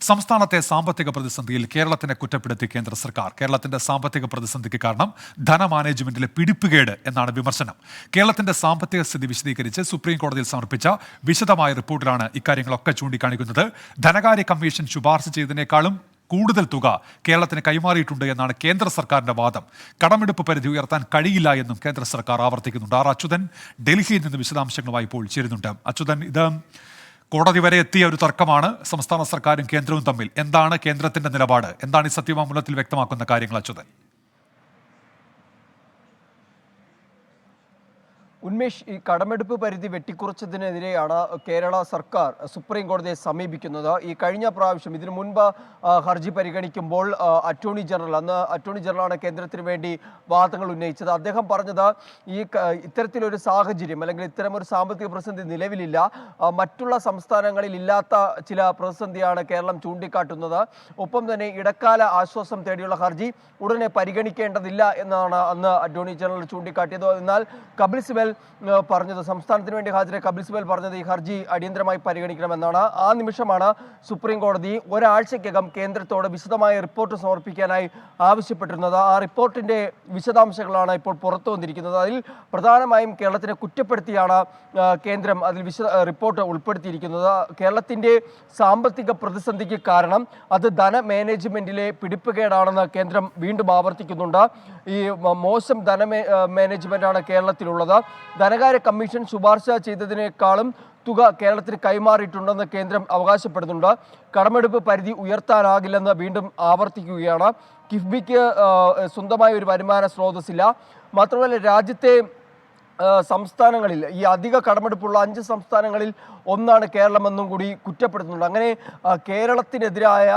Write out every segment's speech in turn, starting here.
സംസ്ഥാനത്തെ സാമ്പത്തിക പ്രതിസന്ധിയിൽ കേരളത്തിനെ കുറ്റപ്പെടുത്തി കേന്ദ്ര സർക്കാർ. കേരളത്തിന്റെ സാമ്പത്തിക പ്രതിസന്ധിക്ക് കാരണം ധനമാനേജ്മെന്റിലെ പിടിപ്പുകേട് എന്നാണ് വിമർശനം. കേരളത്തിന്റെ സാമ്പത്തിക സ്ഥിതി വിശദീകരിച്ച് സുപ്രീം കോടതിയിൽ സമർപ്പിച്ച വിശദമായ റിപ്പോർട്ടിലാണ് ഇക്കാര്യങ്ങളൊക്കെ ചൂണ്ടിക്കാണിക്കുന്നത്. ധനകാര്യ കമ്മീഷൻ ശുപാർശ ചെയ്തതിനേക്കാളും കൂടുതൽ തുക കേരളത്തിന് കൈമാറിയിട്ടുണ്ട് എന്നാണ് കേന്ദ്ര സർക്കാരിന്റെ വാദം. കടമെടുപ്പ് പരിധി ഉയർത്താൻ കഴിയില്ല എന്നും കേന്ദ്ര സർക്കാർ ആവർത്തിക്കുന്നുണ്ട്. ആർ അച്യുതൻ ഡൽഹിയിൽ നിന്ന് വിശദാംശങ്ങളുമായി ഇപ്പോൾ ചേരുന്നുണ്ട്. അച്യുതൻ ഇത് കോടതി വരെ എത്തിയ ഒരു തർക്കമാണ് സംസ്ഥാന സർക്കാരും കേന്ദ്രവും തമ്മിൽ. എന്താണ് കേന്ദ്രത്തിന്റെ നിലപാട്? എന്താണ് ഈ സത്യവാങ്മൂലത്തിൽ വ്യക്തമാക്കുന്ന കാര്യങ്ങൾ അച്യുതൻ? ഉന്മേഷ് ഈ കടമെടുപ്പ് പരിധി വെട്ടിക്കുറച്ചതിനെതിരെയാണ് കേരള സർക്കാർ സുപ്രീം കോടതിയെ സമീപിക്കുന്നത്. ഈ കഴിഞ്ഞ പ്രാവശ്യം ഇതിനു മുൻപ് ഹർജി പരിഗണിക്കുമ്പോൾ അറ്റോർണി ജനറൽ അന്ന് അറ്റോർണി ജനറലാണ് കേന്ദ്രത്തിന് വേണ്ടി വാദങ്ങൾ ഉന്നയിച്ചത്. അദ്ദേഹം പറഞ്ഞത് ഈ ഇത്തരത്തിലൊരു സാഹചര്യം അല്ലെങ്കിൽ ഇത്തരമൊരു സാമ്പത്തിക പ്രതിസന്ധി നിലവിലില്ല. മറ്റുള്ള സംസ്ഥാനങ്ങളിൽ ഇല്ലാത്ത ചില പ്രതിസന്ധിയാണ് കേരളം ചൂണ്ടിക്കാട്ടുന്നത്. ഒപ്പം തന്നെ ഇടക്കാല ആശ്വാസം തേടിയുള്ള ഹർജി ഉടനെ പരിഗണിക്കേണ്ടതില്ല എന്നാണ് അന്ന് അറ്റോർണി ജനറൽ ചൂണ്ടിക്കാട്ടിയത്. എന്നാൽ കപിൽ സിബൽ പറഞ്ഞത്. സംസ്ഥാനത്തിന് വേണ്ടി ഹാജരായ കപിൽ സിബൽ പറഞ്ഞത് ഈ ഹർജി അടിയന്തരമായി പരിഗണിക്കണമെന്നാണ്. ആ നിമിഷമാണ് സുപ്രീം കോടതി ഒരാഴ്ചക്കകം കേന്ദ്രത്തോട് വിശദമായ റിപ്പോർട്ട് സമർപ്പിക്കാനായി ആവശ്യപ്പെട്ടിരുന്നത്. ആ റിപ്പോർട്ടിന്റെ വിശദാംശങ്ങളാണ് ഇപ്പോൾ പുറത്തു വന്നിരിക്കുന്നത്. അതിൽ പ്രധാനമായും കേരളത്തിനെ കുറ്റപ്പെടുത്തിയാണ് കേന്ദ്രം അതിൽ വിശദ റിപ്പോർട്ട് ഉൾപ്പെടുത്തിയിരിക്കുന്നത്. കേരളത്തിന്റെ സാമ്പത്തിക പ്രതിസന്ധിക്ക് കാരണം അത് ധന മാനേജ്മെന്റിലെ പിടിപ്പുകേടാണെന്ന് കേന്ദ്രം വീണ്ടും ആവർത്തിക്കുന്നുണ്ട്. ഈ മോശം ധന മാനേജ്മെന്റാണ് കേരളത്തിലുള്ളത്. ധനകാര്യ കമ്മീഷൻ ശുപാർശ ചെയ്തതിനേക്കാളും തുക കേരളത്തിന് കൈമാറിയിട്ടുണ്ടെന്ന് കേന്ദ്രം അവകാശപ്പെടുന്നുണ്ട്. കടമെടുപ്പ് പരിധി ഉയർത്താനാകില്ലെന്ന് വീണ്ടും ആവർത്തിക്കുകയാണ്. കിഫ്ബിക്ക് സ്വന്തമായ ഒരു വരുമാന സ്രോതസ്സില്ല. മാത്രമല്ല രാജ്യത്തെ സംസ്ഥാനങ്ങളിൽ ഈ അധിക കടമെടുപ്പുള്ള അഞ്ച് സംസ്ഥാനങ്ങളിൽ ഒന്നാണ് കേരളമെന്നും കൂടി കുറ്റപ്പെടുത്തുന്നുണ്ട്. അങ്ങനെ കേരളത്തിനെതിരായ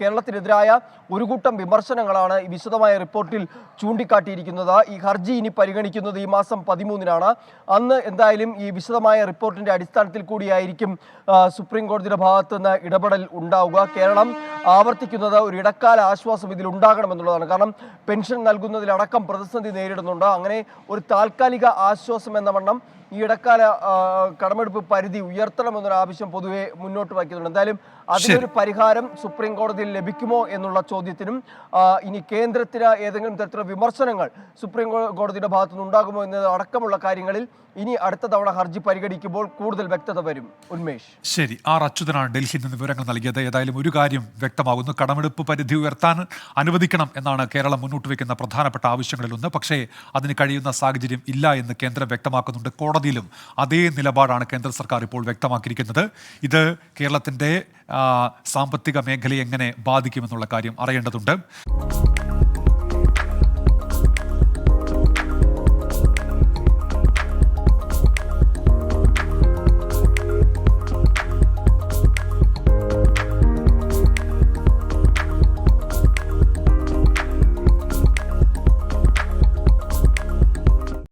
കേരളത്തിനെതിരായ ഒരു കൂട്ടം വിമർശനങ്ങളാണ് വിശദമായ റിപ്പോർട്ടിൽ ചൂണ്ടിക്കാട്ടിയിരിക്കുന്നത്. ഈ ഹർജി ഇനി പരിഗണിക്കുന്നത് ഈ മാസം പതിമൂന്നിനാണ്. അന്ന് എന്തായാലും ഈ വിശദമായ റിപ്പോർട്ടിന്റെ അടിസ്ഥാനത്തിൽ കൂടിയായിരിക്കും സുപ്രീം കോടതിയുടെ ഭാഗത്ത് നിന്ന് ഇടപെടൽ ഉണ്ടാവുക. കേരളം ആവർത്തിക്കുന്നത് ഒരു ഇടക്കാല ആശ്വാസം ഇതിൽ ഉണ്ടാകണമെന്നുള്ളതാണ് കാരണം പെൻഷൻ നൽകുന്നതിലടക്കം പ്രതിസന്ധി നേരിടുന്നുണ്ട്. അങ്ങനെ ഒരു താൽക്കാലിക ആശ്വാസം എന്ന വണ്ണം ഈ ഇടക്കാല കടമെടുപ്പ് പരിധി ഉയർത്തണമെന്നൊരു ആവശ്യം പൊതുവെ മുന്നോട്ട് വയ്ക്കുന്നുണ്ട്. എന്തായാലും അതിനൊരു പരിഹാരം സുപ്രീം കോടതിയിൽ ലഭിക്കുമോ എന്നുള്ള ചോദ്യത്തിനും ഇനി കേന്ദ്രത്തിന് ഏതെങ്കിലും തരത്തിലുള്ള വിമർശനങ്ങൾ സുപ്രീം കോടതിയുടെ ഭാഗത്തു നിന്ന് ഉണ്ടാകുമോ എന്നത് അടക്കമുള്ള കാര്യങ്ങളിൽ ഇനി അടുത്ത തവണ ഹർജി പരിഗണിക്കുമ്പോൾ കൂടുതൽ വ്യക്തത വരും. ഉന്മേഷ്. ശരി. ആർ അച്യുതനാണ് ഡൽഹിയിൽ നിന്ന് വിവരങ്ങൾ നൽകിയത്. ഏതായാലും ഒരു കാര്യം വ്യക്തമാകുന്നു. കടമെടുപ്പ് പരിധി ഉയർത്താൻ അനുവദിക്കണം എന്നാണ് കേരളം മുന്നോട്ട് വയ്ക്കുന്ന പ്രധാനപ്പെട്ട ആവശ്യങ്ങളിലൊന്ന്. പക്ഷേ അതിന് കഴിയുന്ന സാഹചര്യം ഇല്ല എന്ന് കേന്ദ്രം വ്യക്തമാക്കുന്നുണ്ട്. കോടതിയിലും അതേ നിലപാടാണ് കേന്ദ്ര സർക്കാർ ഇപ്പോൾ വ്യക്തമാക്കിയിരിക്കുന്നത്. ഇത് കേരളത്തിന്റെ സാമ്പത്തിക മേഖലയെ എങ്ങനെ ബാധിക്കുമെന്നുള്ള കാര്യം അറിയേണ്ടതുണ്ട്.